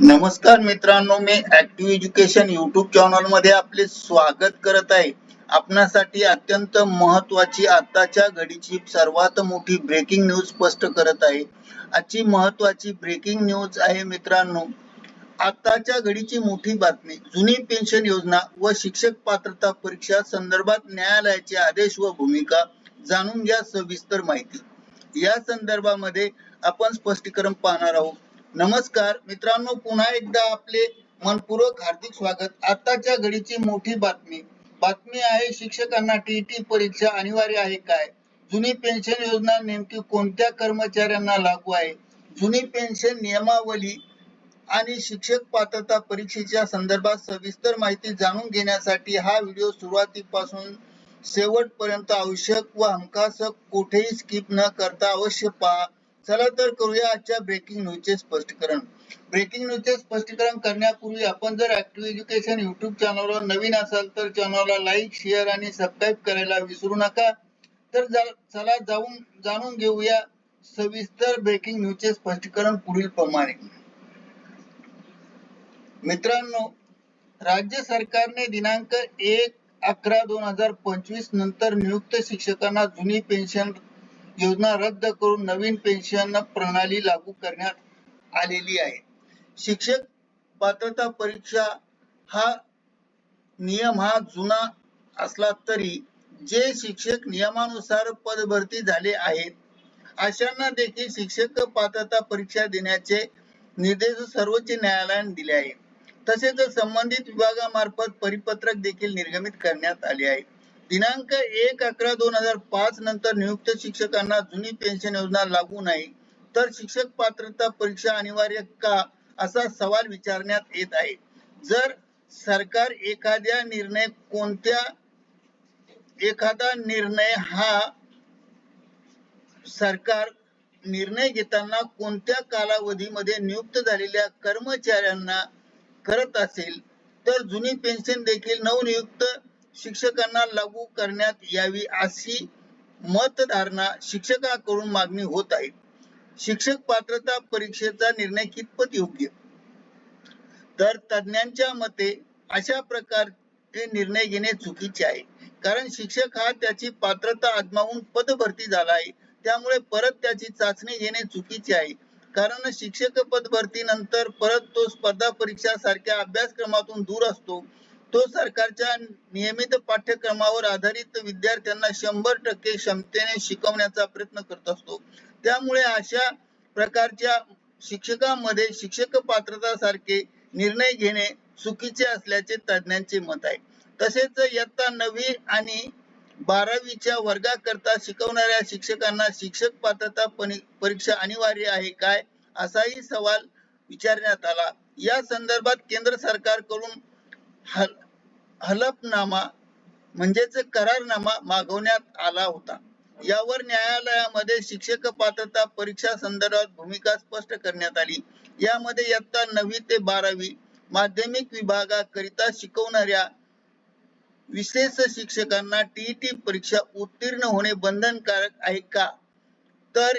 नमस्कार मित्रांनो मी ऍक्टिव्ह एज्युकेशन युट्यूब चॅनलमध्ये आपले स्वागत करत आहे. आपणासाठी अत्यंत महत्वाची आताच्या घडीची सर्वात मोठी ब्रेकिंग न्यूज स्पष्ट करत आहे. आजची महत्वाची ब्रेकिंग न्यूज आहे मित्रांनो आताच्या घडीची मोठी बातमी जुनी पेन्शन योजना व शिक्षक पात्रता परीक्षा संदर्भात न्यायालयाचे आदेश व भूमिका जाणून घ्या सविस्तर माहिती. या संदर्भामध्ये आपण स्पष्टीकरण पाहणार आहोत. नमस्कार मित्रांनो पुन्हा एकदा आपले मनपूर्वक हार्दिक स्वागत. आताच्या घडीची मोठी बातमी. बातमी आहे शिक्षकांना टीईटी परीक्षा अनिवार्य आहे काय? जुनी पेन्शन योजना नेमकी कोणत्या कर्मचाऱ्यांना लागू आहे? जुनी पेन्शन नियमावली आणि शिक्षक पात्रता परीक्षेच्या संदर्भात सविस्तर माहिती जाणून घेण्यासाठी हा व्हिडिओ सुरुवातीपासून शेवटपर्यंत आवश्यक व हमखास कुठेही स्किप न करता अवश्य पहा. चला तर करूया आजच्या ब्रेकिंग न्यूजचे स्पष्टीकरण. ब्रेकिंग न्यूजचे स्पष्टीकरण करण्यापूर्वी आपण जर ऍक्टिव्ह एज्युकेशन युट्यूब चॅनलवर नवीन असाल तर चॅनलला लाईक शेअर आणि सबस्क्राईब करायला विसरू नका. तर चला जाऊन जाणून घेऊया सविस्तर ब्रेकिंग न्यूजचे स्पष्टीकरण पुढील प्रमाणे. मित्रांनो राज्य सरकारने दिनांक एक अकरा दोन हजार पंचवीस नंतर नियुक्त शिक्षकांना जुनी पेन्शन योजना रद्द करून नवीन पेन्शन प्रणाली लागू करण्यात आलेली आहे. शिक्षक पात्रता परीक्षा हा नियम हा जुना असला तरी जे शिक्षक नियमानुसार पदभरती झाले आहेत अशांना देखील शिक्षक पात्रता परीक्षा देण्याचे निर्देश सर्वोच्च न्यायालयाने दिले आहेत. तसेच संबंधित विभागामार्फत परिपत्रक देखील निर्गमित करण्यात आले आहे दिनांक एक अकरा दोन हजार पाच नंतर नियुक्त शिक्षकांना जुनी पेन्शन योजना लागू नाही तर शिक्षक पात्रता परीक्षा अनिवार्य का असा सवाल विचारण्यात येत आहे. जर सरकार एखाद्या निर्णय कोणत्या एखादा निर्णय हा सरकार निर्णय घेताना कोणत्या कालावधीमध्ये नियुक्त झालेल्या कर्मचाऱ्यांना करत असेल तर जुनी पेन्शन देखील नवनियुक्त शिक्षकांना लागू करण्यात यावी अशी मतधारणा शिक्षकांकडून मागणी होत आहे. शिक्षक पात्रता परीक्षेचा निर्णय कितपत योग्य? तर तज्ञांच्या मते अशा प्रकारचे निर्णय घेणे चुकीचे आहे. कारण शिक्षक हा त्याची पात्रता आजमावून पदभरती झाला आहे. त्यामुळे परत त्याची चाचणी घेणे चुकीचे आहे. कारण शिक्षक पदभरती नंतर परत तो स्पर्धा परीक्षा सारख्या अभ्यासक्रमातून दूर असतो. तो सरकारच्या नियमित पाठ्यक्रमावर आधारित विद्यार्थ्यांना शंभर टक्के क्षमतेने शिकवण्याचा प्रयत्न करत असतो. त्यामुळे अशा प्रकारच्या शिक्षकांमध्ये शिक्षक पात्रता सारखे निर्णय घेणे चुकीचे असल्याचे तज्ञांचे मत आहे. तसेच इयत्ता नववी आणि बारावीच्या वर्गाकरता शिकवणाऱ्या शिक्षकांना शिक्षक पात्रता परीक्षा अनिवार्य आहे काय असाही सवाल विचारण्यात आला. या संदर्भात केंद्र सरकारकडून हलफनामा म्हणजेच करारनामा मागवण्यात आला होता. यावर न्यायालयामध्ये शिक्षक पात्रता परीक्षा संदर्भात भूमिका स्पष्ट करण्यात आली. यामध्ये इयत्ता नववी ते बारावी माध्यमिक विभागाकरिता शिकवणाऱ्या विशेष शिक्षकांना टीईटी परीक्षा उत्तीर्ण होणे बंधनकारक आहे का? तर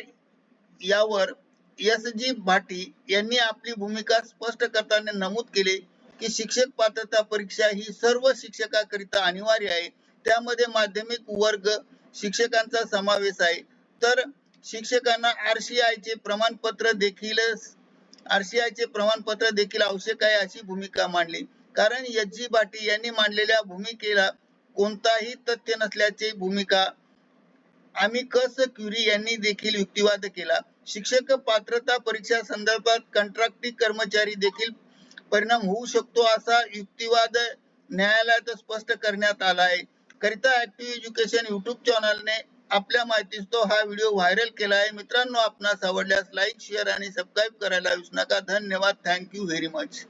यावर एस जी भाटी यांनी आपली भूमिका स्पष्ट करताना नमूद केले. की शिक्षक पात्रता परीक्षा ही सर्व शिक्षकाकरिता अनिवार्य आहे. त्यामध्ये माध्यमिक वर्ग शिक्षकांचा समावेश आहे. तर शिक्षकांना आरसीआय चे प्रमाणपत्र देखील आरसीआय चे प्रमाणपत्र देखील आवश्यक आहे अशी भूमिका मांडली. कारण एच जी भाटी यांनी मांडलेल्या भूमिकेला कोणताही तथ्य नसल्याची भूमिका आम्ही कस क्युरी यांनी देखील युक्तिवाद केला. शिक्षक पात्रता परीक्षा संदर्भात कंत्राटी कर्मचारी देखील परिणाम होऊ शकतो असा युक्तिवाद न्यायालयात स्पष्ट करण्यात आला आहे करिता ऍक्टिव्ह एज्युकेशन युट्यूब चॅनलने आपल्या माहितीस तो हा व्हिडिओ व्हायरल केला आहे मित्रांनो आपणास आवडल्यास लाईक शेअर आणि सबस्क्राईब करायला विसरू नका. धन्यवाद. Thank you very much